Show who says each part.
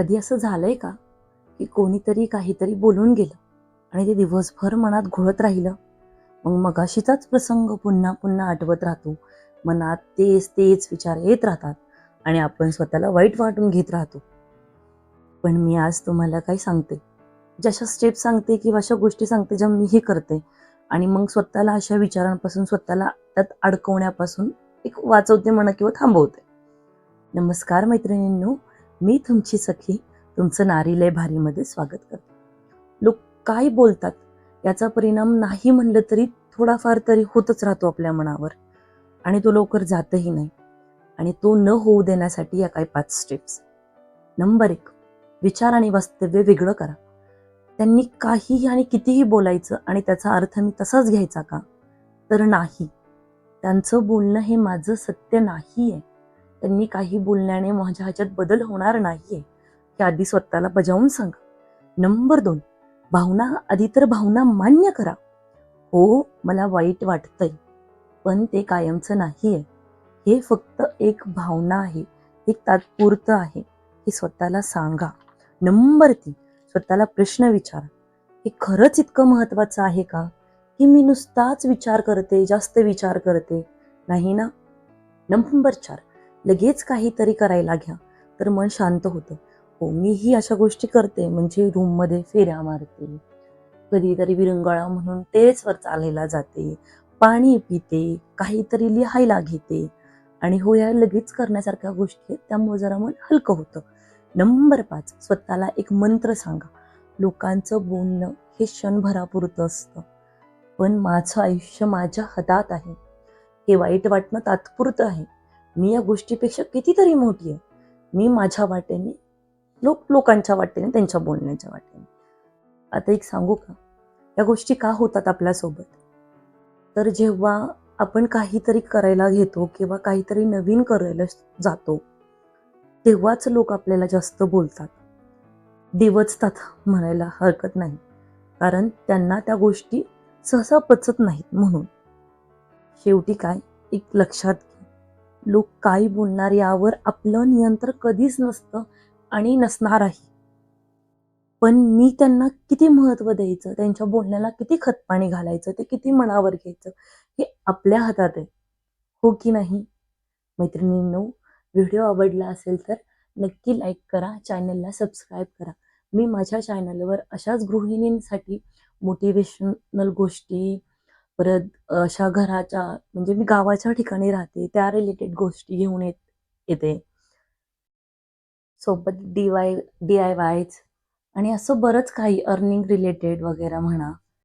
Speaker 1: कधी असं झालंय का की कोणीतरी काहीतरी बोलून गेलं आणि ते दिवसभर मनात घोळत राहिलं? मग मगाशीचाच प्रसंग पुन्हा पुन्हा आठवत राहतो. मनात तेच तेच विचार येत राहतात आणि आपण स्वतःला वाईट वाटून घेत राहतो. पण मी आज तुम्हाला काही सांगते? जशा स्टेप सांगते किंवा अशा गोष्टी सांगते ज्या मी हे करते आणि मग स्वतःला अशा विचारांपासून स्वतःला त्यात अडकवण्यापासून एक वाचवते म्हणा किंवा थांबवते. नमस्कार मैत्रिणींनो मी तुमची सखी तुमचं नारीलय भारीमध्ये स्वागत करते. लोक काय बोलतात? याचा परिणाम नाही म्हणलं तरी थोडाफार तरी होतच राहतो आपल्या मनावर. आणि तो लवकर जातही नाही. आणि तो न होऊ देण्यासाठी या काही पाच स्टेप्स नंबर एक विचार आणि वास्तव्य वेगळं करा. त्यांनी काहीही आणि कितीही बोलायचं आणि त्याचा अर्थ मी तसाच घ्यायचा का? तर नाही. त्यांचं बोलणं हे माझं सत्य नाही आहे त्यांनी काही बोलण्याने माझ्या ह्याच्यात बदल होणार नाहीये. हे आधी स्वतःला बजावून सांगा. नंबर दोन भावना आधी तर भावना मान्य करा. हो मला वाईट वाटतंय पण ते कायमचं नाहीये. हे फक्त एक भावना आहे एक तात्पुरतं आहे हे स्वतःला सांगा. नंबर तीन स्वतःला प्रश्न विचारा. हे खरंच इतकं महत्वाचं आहे का? की मी नुसताच विचार करते जास्त विचार करते. नाही ना? नंबर चार लगेच काहीतरी करायला घ्या. तर मन शांत होतं. हो मीही अशा गोष्टी करते म्हणजे रूममध्ये फेऱ्या मारते. कधीतरी विरंगळा म्हणून टेरेसवर चालायला जाते. पाणी पिते काहीतरी लिहायला घेते. आणि हो या लगेच करण्यासारख्या गोष्टी आहेत त्यामुळे जरा मन हलकं होतं. नंबर पाच स्वतःला एक मंत्र सांगा. लोकांचं बोलणं हे क्षणभरापुरतं असतं. पण माझं आयुष्य माझ्या हातात आहे. हे वाईट वाटणं तात्पुरतं आहे. मी या गोष्टीपेक्षा कितीतरी मोठी आहे. मी माझ्या वाटेने लोक लोकांच्या वाटेने त्यांच्या बोलण्याच्या वाटेने. आता एक सांगू का? या गोष्टी का होतात आपल्यासोबत? तर जेव्हा आपण काहीतरी करायला घेतो किंवा काहीतरी नवीन करायला जातो तेव्हाच लोक आपल्याला जास्त बोलतात. डिवचतात म्हणायला हरकत नाही. कारण त्यांना त्या गोष्टी सहसा पचत नाहीत म्हणून. शेवटी काय? एक लक्षात घ्या. लोक काय बोलणार यावर आपलं नियंत्रण कधीच नसतं आणि नसणारही. पण मी त्यांना किती महत्त्व द्यायचं? त्यांच्या बोलण्याला किती खतपाणी घालायचं? ते किती मनावर घ्यायचं? हे आपल्या हातात आहे. हो की नाही? मैत्रिणींनो व्हिडिओ आवडला असेल तर नक्की लाईक करा चॅनलला सबस्क्राईब करा. मी माझ्या चॅनलवर अशाच गृहिणींसाठी मोटिवेशनल गोष्टी परत अशा घराच्या म्हणजे मी गावाच्या ठिकाणी राहते त्या रिलेटेड गोष्टी घेऊन येत येते. सोबत डी वाय डी आय वायच आणि असं बरंच काही अर्निंग रिलेटेड वगैरे म्हणा.